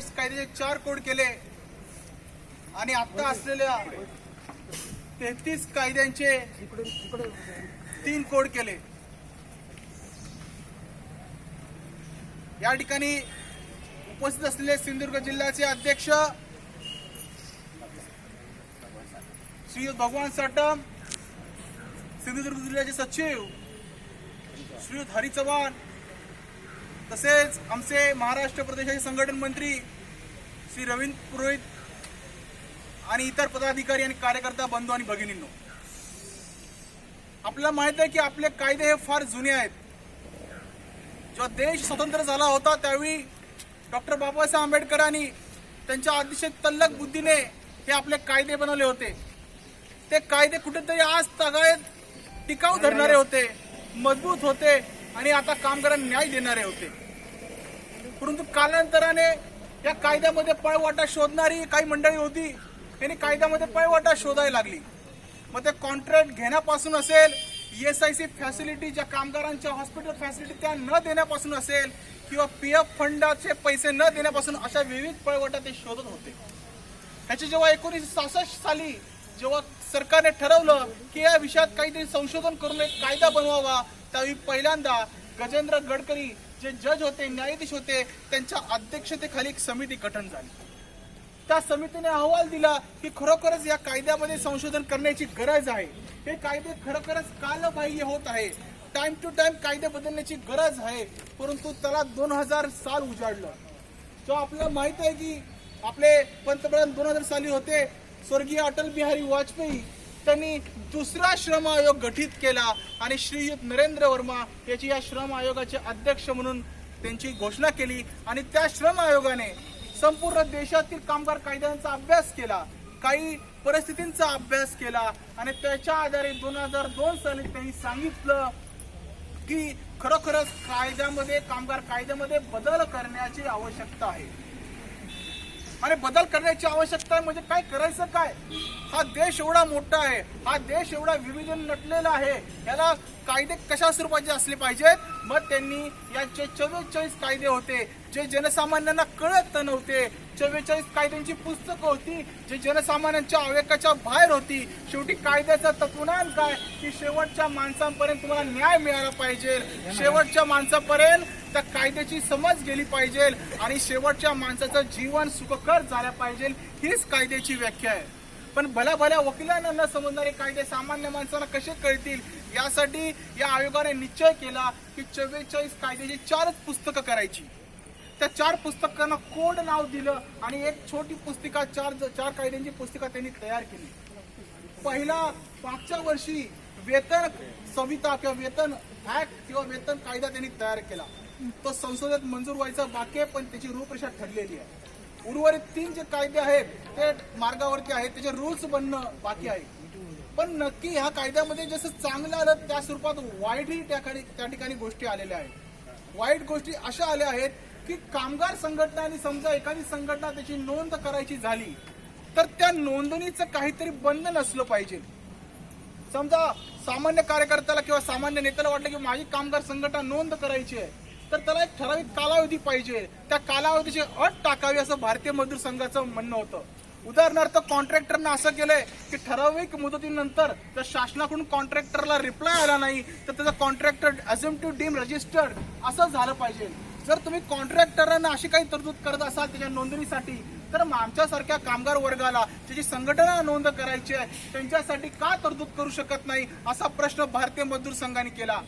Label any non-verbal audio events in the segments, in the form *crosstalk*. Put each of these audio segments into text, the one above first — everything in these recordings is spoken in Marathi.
सत्तावीस कायद्याचे चार कोड केले. आणि आता असलेल्या तेहतीस कायद्यांचे तीन कोड केले. या ठिकाणी उपस्थित असलेले सिंधुदुर्ग जिल्ह्याचे अध्यक्ष श्री भगवान साटम सिंधुदुर्ग जिल्ह्याचे सचिव श्री हरी चव्हाण तसेच आमचे महाराष्ट्र प्रदेशाचे संघटन मंत्री श्री रवींद्र पुरोहित आणि इतर पदाधिकारी आणि कार्यकर्ता बंधू आणि भगिनींनो आपल्याला माहीत आहे की आपले कायदे हे फार जुने आहेत. जेव्हा देश स्वतंत्र झाला होता त्यावेळी डॉक्टर बाबासाहेब आंबेडकरांनी त्यांच्या अतिशय तल्लक बुद्धीने हे आपले कायदे बनवले होते. ते कायदे कुठेतरी आज तगायत टिकाऊ धरणारे होते मजबूत होते. आणि आता कामगारांना न्याय देणारे होते. परंतु कालांतराने या कायद्यामध्ये पळवाटा शोधणारी काही मंडळी होती त्यांनी कायद्यामध्ये पळवाटा शोधायला लागली. मग ते कॉन्ट्रॅक्ट घेण्यापासून असेल एस आय सी फॅसिलिटी ज्या कामगारांच्या हॉस्पिटल फॅसिलिटी त्या न देण्यापासून असेल किंवा पी एफ फंडाचे पैसे न देण्यापासून अशा विविध पळवटा ते शोधत होते. ह्याची जेव्हा एकोणीसशे सहासष्ट साली जेव्हा सरकारने ठरवलं की या विषयात काहीतरी संशोधन करून एक कायदा बनवावा त्यावेळी पहिल्यांदा गजेंद्र गडकरी जे जज होते न्यायाधीश होते त्यांच्या अध्यक्षतेखाली एक समिती गठन झाली. त्या समितीने अहवाल दिला की खरोखरच या कायद्यामध्ये संशोधन करण्याची गरज आहे. हे कायदे खरोखरच कालबाह्य होत आहे. टाइम टू टाइम कायदे बदलण्याची गरज आहे. परंतु त्याला दोन हजार साल उजाडलं. जो आपल्याला माहीत आहे की आपले पंतप्रधान दोन हजार साली होते स्वर्गीय अटल बिहारी वाजपेयी त्यांनी दुसरा श्रम आयोग गठीत केला आणि श्रीयुत नरेंद्र वर्मा याची या श्रम आयोगाचे अध्यक्ष म्हणून त्यांची घोषणा केली. आणि त्या श्रम आयोगाने संपूर्ण देशातील कामगार कायद्यांचा अभ्यास केला काही परिस्थितींचा अभ्यास केला आणि त्याच्या आधारे दोन हजार दोन साली त्यांनी सांगितलं की खरोखरच कायद्यामध्ये कामगार कायद्यामध्ये बदल करण्याची आवश्यकता आहे. आणि बदल करण्याची आवश्यकता आहे. म्हणजे काय करायचं काय? हा देश एवढा मोठा आहे. हा देश एवढा विविध नटलेला आहे. याला कायदे कशा स्वरूपाचे असले पाहिजेत? मग त्यांनी याचे चव्वेचाळीस कायदे होते जे जनसामान्यांना कळत नव्हते. चव्वेचाळीस कायद्यांची पुस्तकं होती जे जनसामान्यांच्या आवेगाच्या बाहेर होती. शेवटी कायद्याचं तत्वज्ञान काय? की शेवटच्या माणसांपर्यंत तुम्हाला न्याय मिळाला पाहिजे. शेवटच्या माणसापर्यंत त्या कायद्याची समज गेली पाहिजे आणि शेवटच्या माणसाचं जीवन सुखकर झालं पाहिजे हीच कायद्याची व्याख्या आहे. पण भल्या भल्या वकिलांना न समजणारे कायदे सामान्य माणसाला कसे कळतील? यासाठी या आयोगाने निश्चय केला की चव्वेचाळीस कायद्याची चारच पुस्तकं करायची. त्या चार पुस्तकांना कोड नाव दिलं आणि एक छोटी पुस्तिका चार चार कायद्यांची पुस्तिका त्यांनी तयार केली. पहिला मागच्या वर्षी वेतन संहिता किंवा वेतन ऍक्ट किंवा वेतन कायदा त्यांनी तयार केला. तो संसदेत मंजूर व्हायचा बाकी आहे पण त्याची रूपरेषा ठरलेली आहे. उर्वरित तीन जे कायदे आहेत ते मार्गावरती आहेत त्याचे रूल्स बनणं बाकी आहे. पण नक्की ह्या कायद्यामध्ये जसं चांगलं आलं त्या स्वरूपात वाईटही त्या ठिकाणी त्या ठिकाणी गोष्टी आलेल्या आहेत. वाईट गोष्टी अशा आल्या आहेत की कामगार संघटना आणि समजा एखादी संघटना त्याची नोंद करायची झाली तर त्या नोंदणीचं काहीतरी बंधन असलं पाहिजे. समजा सामान्य कार्यकर्त्याला किंवा सामान्य नेत्याला वाटलं की माझी कामगार संघटना नोंद करायची आहे तर त्याला एक ठराविक कालावधी पाहिजे. त्या कालावधीची अट टाकावी असं भारतीय मजदूर संघाचं म्हणणं होतं. उदाहरणार्थ कॉन्ट्रॅक्टरनं असं केलंय की ठराविक मुदतीनंतर जर शासनाकडून कॉन्ट्रॅक्टरला रिप्लाय आला नाही तर त्याचा कॉन्ट्रॅक्टर अझम टू डीम रजिस्टर्ड असं झालं पाहिजे. जर तुम्ही कॉन्ट्रॅक्टरांना अशी काही तरतूद करत असाल त्याच्या नोंदणीसाठी तर मग आमच्यासारख्या कामगार वर्गाला त्याची संघटना नोंद करायची आहे त्यांच्यासाठी का तरतूद करू शकत नाही असा प्रश्न भारतीय मजदूर संघाने केला.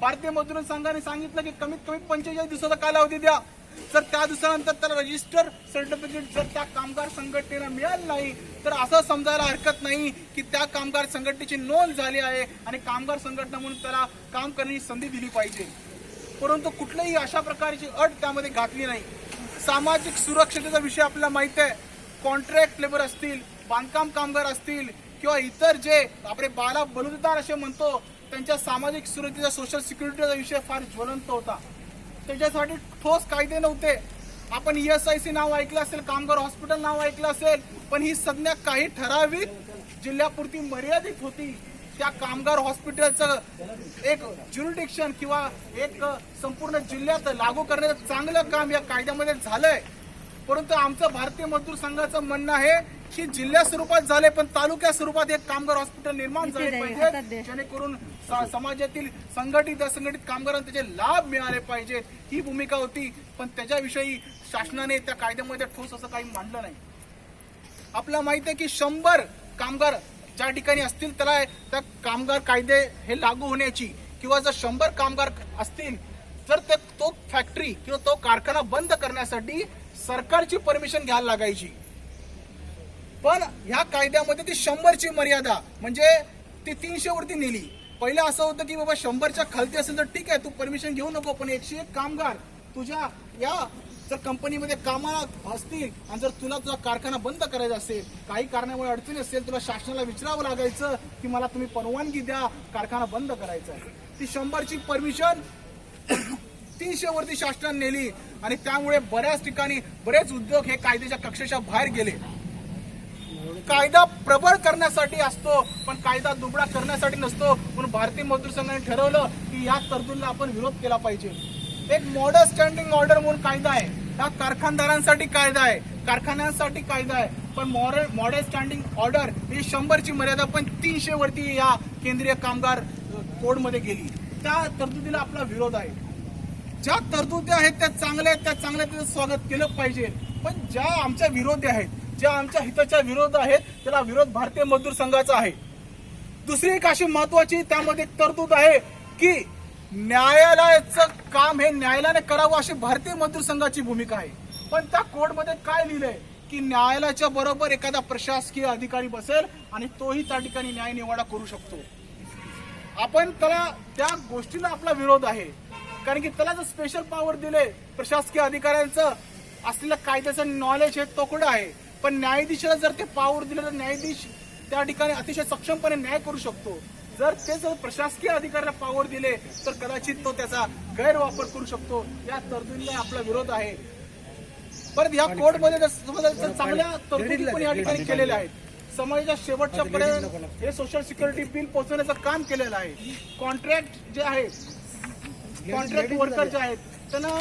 भारतीय मजदूर संघाने सांगितलं की कमीत कमी पंचेचाळीस दिवसाचा कालावधी द्या. जर त्या दिवसानंतर त्याला रजिस्टर सर्टिफिकेट जर त्या कामगार संघटनेला मिळालं नाही तर असं समजायला हरकत नाही की त्या कामगार संघटनेची नोंद झाली आहे आणि कामगार संघटना म्हणून त्याला काम करण्याची संधी दिली पाहिजे. परंतु कुठल्याही अशा प्रकारची अट त्यामध्ये घातली नाही. सामाजिक सुरक्षतेचा विषय आपल्याला माहीत आहे. कॉन्ट्रॅक्ट लेबर असतील बांधकाम कामगार असतील किंवा इतर जे आपले बाला बलुतेदार असे म्हणतो त्यांच्या सामाजिक सुरक्षेचा सोशल सिक्युरिटीचा विषय फार ज्वलंत होता. त्याच्यासाठी ठोस कायदे नव्हते. आपण ई एस आय सी नाव ऐकलं असेल कामगार हॉस्पिटल नाव ऐकलं असेल पण ही संज्ञा काही ठराविक जिल्ह्यापुरती मर्यादित होती. त्या कामगार हॉस्पिटलचं एक ज्युरिडिक्शन किंवा एक संपूर्ण जिल्ह्यात लागू करण्याचं चांगलं काम या कायद्यामध्ये झालंय. परंतु आमचं भारतीय मजदूर संघाचं म्हणणं आहे की जिल्ह्या स्वरूपात झाले पण तालुक्या स्वरूपात एक कामगार हॉस्पिटल निर्माण झाले. पाहिजे जेणेकरून समाजातील संघटित असंघटित कामगारांना त्याचे लाभ मिळाले पाहिजेत ही भूमिका होती पण त्याच्याविषयी शासनाने त्या कायद्यामध्ये ठोस असं काही मांडलं नाही. आपल्याला माहिती आहे की शंभर कामगार ज्या ठिकाणी असतील त्याला त्या कामगार कायदे हे लागू होण्याची किंवा जर शंभर कामगार असतील तर तो फॅक्टरी किंवा तो कारखाना बंद करण्यासाठी सरकारची परमिशन घ्यायला लागायची. पण ह्या कायद्यामध्ये ती शंभरची मर्यादा म्हणजे ती तीनशे वरती नेली. पहिलं असं होतं की बाबा शंभरच्या खालती असेल तर ठीक आहे तू परमिशन घेऊ नको पण एकशे एक कामगार तुझ्या या जर कंपनीमध्ये कामाला असतील आणि जर तुला तुझा कारखाना बंद करायचा असेल काही कारणामुळे अडचणी असेल तुला शासनाला विचारावं लागायचं की मला तुम्ही परवानगी द्या कारखाना बंद करायचा आहे. ती शंभरची परमिशन *coughs* तीनशे वरती शासनाने नेली आणि त्यामुळे बऱ्याच ठिकाणी बरेच उद्योग हे कायद्याच्या कक्षेच्या बाहेर गेले. कायदा प्रबळ करण्यासाठी असतो पण कायदा दुबळा करण्यासाठी नसतो. म्हणून भारतीय मजदूर संघाने ठरवलं की या तरतुदीला आपण विरोध केला पाहिजे. एक मॉडल स्टँडिंग ऑर्डर म्हणून कायदा आहे. हा कारखानदारांसाठी कायदा आहे. कारखान्यांसाठी कायदा आहे. पण मॉडल मॉडेल स्टँडिंग ऑर्डर ही शंभरची मर्यादा पण तीनशे वरती या केंद्रीय कामगार कोडमध्ये गेली. त्या तरतुदीला आपला विरोध आहे. ज्या तरतुदी आहेत त्या चांगल्या आहेत त्या चांगल्या त्याचं स्वागत केलं पाहिजे. पण ज्या आमच्या विरोधी आहेत ज्या आमच्या हिताच्या विरोध आहेत त्याला विरोध भारतीय मजदूर संघाचा आहे. दुसरी एक अशी महत्वाची त्यामध्ये तरतूद आहे की न्यायालयाचं काम हे न्यायालयाने करावं अशी भारतीय मजदूर संघाची भूमिका आहे. पण त्या कोर्टमध्ये काय लिहिलंय? की न्यायालयाच्या बरोबर एखादा प्रशासकीय अधिकारी बसेल आणि तोही त्या ठिकाणी न्याय निवाडा करू शकतो. आपण त्याला त्या गोष्टीला आपला विरोध आहे. कारण की त्याला जर स्पेशल पॉवर दिले प्रशासकीय अधिकाऱ्यांचं असलेलं कायद्याचं नॉलेज हे तोकडं आहे. पण न्यायाधीशाला जर ते पॉवर दिले तर न्यायाधीश त्या ठिकाणी अतिशय सक्षमपणे न्याय करू शकतो. जर ते जर प्रशासकीय अधिकाऱ्याला पॉवर दिले तर कदाचित तो त्याचा गैरवापर करू शकतो. या तरतुदीला आपला विरोध आहे. परत या कोर्टमध्ये जर चांगल्या तरतुदी पण या ठिकाणी केलेल्या आहेत. समाजाच्या शेवटच्या पर्यंत हे सोशल सिक्युरिटी बिल पोहोचवण्याचं काम केलेलं आहे. कॉन्ट्रॅक्ट जे आहे कॉन्ट्रॅक्ट वर्कर जे आहेत त्यांना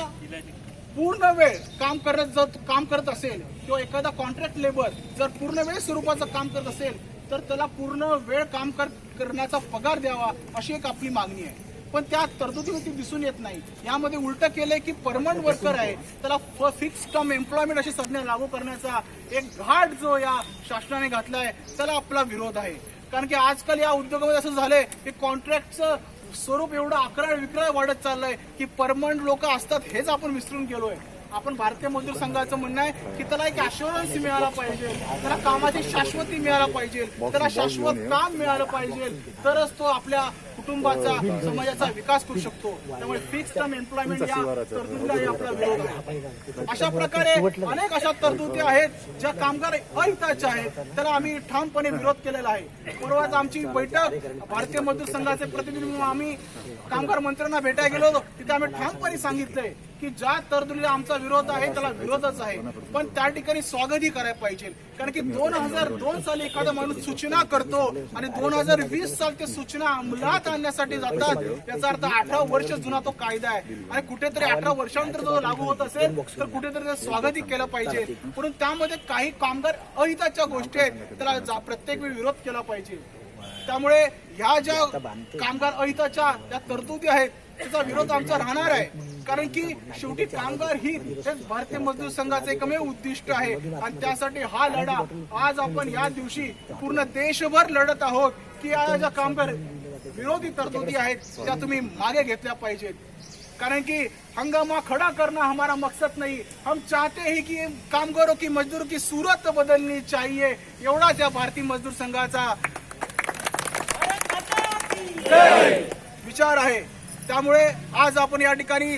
पूर्ण वेळ काम करत जर काम करत असेल किंवा एखादा कॉन्ट्रॅक्ट लेबर जर पूर्ण वेळ स्वरूपाचं काम करत असेल तर त्याला पूर्ण वेळ काम कर करण्याचा पगार द्यावा अशी एक आपली मागणी आहे. पण त्या तरतुदीवरती दिसून येत नाही. यामध्ये उलट केलंय की परमनंट वर्कर आहे त्याला फिक्स टर्म एम्प्लॉयमेंट अशी संज्ञा लागू करण्याचा एक घाट जो या शासनाने घातला आहे त्याला आपला विरोध आहे. कारण की आजकाल या उद्योगामध्ये असं झालंय की कॉन्ट्रॅक्टचं स्वरूप एवढं अकरा विकरा वाढत चाललंय की परमनंट लोक असतात हेच आपण विसरून गेलोय. आपण भारतीय मजदूर संघाचं म्हणणं आहे की त्याला एक अश्युरन्स मिळाला पाहिजे. त्याला कामाची शाश्वती मिळाला पाहिजे. त्याला शाश्वत काम मिळालं पाहिजे. तरच तो आपल्या कुटुंबाचा समाजाचा विकास करू शकतो. त्यामुळे फिक्स टर्म एम्प्लॉयमेंट या तरतुदीला आपला विरोध आहे. अशा प्रकारे अनेक अशा तरतुदी आहेत ज्या कामगार अहिताच्या आहेत. त्याला आम्ही ठामपणे विरोध केलेला आहे. परवाच आमची बैठक भारतीय मजदूर संघाचे प्रतिनिधी म्हणून आम्ही कामगार मंत्र्यांना भेटायला गेलो होतो. तिथे आम्ही ठामपणे सांगितलंय की ज्या तरतुदीला आमचा विरोध आहे त्याला विरोधच आहे. पण त्या ठिकाणी स्वागतही करायला पाहिजे. कारण की दोन हजार दोन साली एखादा माणूस सूचना करतो आणि दोन हजार वीस साल ते सूचना अंमलात आणण्यासाठी जातात याचा अर्थ अठरा वर्ष जुना तो कायदा आहे. आणि कुठेतरी अठरा वर्षानंतर जो लागू होत असेल तर कुठेतरी ते स्वागतही केलं पाहिजे. म्हणून त्यामध्ये काही कामगार अहिताच्या गोष्टी आहेत त्याला जा- प्रत्येक वेळी विरोध केला पाहिजे. त्यामुळे ह्या ज्या कामगार अहिताच्या ज्या तरतुदी आहेत त्याचा विरोध आमचा राहणार आहे. कारण की शेवटी कामगार ही हेच भारतीय मजदूर संघाचे एकमेव उद्दिष्ट आहे. आणि त्यासाठी हा लढा आज आपण या दिवशी पूर्ण देशभर लढत आहोत. की या ज्या कामगार विरोधी तरतुदी आहेत त्या तुम्ही मागे घेतल्या पाहिजेत. कारण की हंगामा खड़ा करना हमारा मकसद नहीं. हम चाहते हैं कि कामगारों की मजदूरों की सूरत बदलनी चाहिए. एवढाच या भारतीय मजदूर संघाचा विचार आहे. त्यामुळे आज आपण या ठिकाणी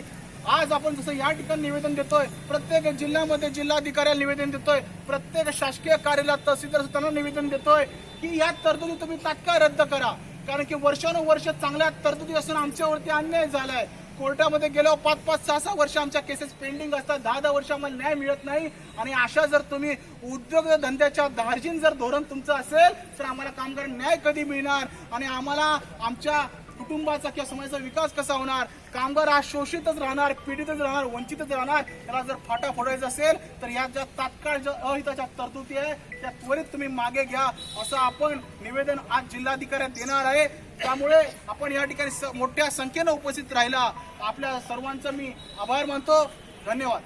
आज आपण जसं या ठिकाणी निवेदन देतोय प्रत्येक जिल्ह्यामध्ये जिल्हाधिकाऱ्याला निवेदन देतोय प्रत्येक शासकीय कार्यालयात तहसीलदार त्यांना निवेदन देतोय की या तरतुदी तुम्ही तात्काळ रद्द करा. कारण की वर्षानुवर्ष चांगल्या तरतुदी असून आमच्यावरती अन्याय झालाय. कोर्टामध्ये गेल्यावर पाच पाच सहा सहा वर्ष आमच्या केसेस पेंडिंग असतात. दहा दहा वर्ष आम्हाला न्याय मिळत नाही. आणि अशा जर तुम्ही उद्योग धंद्याच्या धार्जिन जर धोरण तुमचं असेल तर आम्हाला कामगार न्याय कधी मिळणार? आणि आम्हाला आमच्या कुटुंबाचा किंवा समाजाचा विकास कसा होणार? कामगार हा शोषितच राहणार पीडितच राहणार वंचितच राहणार. त्याला जर फाटा फोडायचा असेल तर या ज्या तात्काळ ज्या अहिताच्या तरतुदी आहे त्या त्वरित तुम्ही मागे घ्या. असं आपण निवेदन आज जिल्हाधिकाऱ्यात देणार आहे. त्यामुळे आपण या ठिकाणी स- मोठ्या संख्येनं उपस्थित राहिला. आपल्या सर्वांचं मी आभार मानतो. धन्यवाद.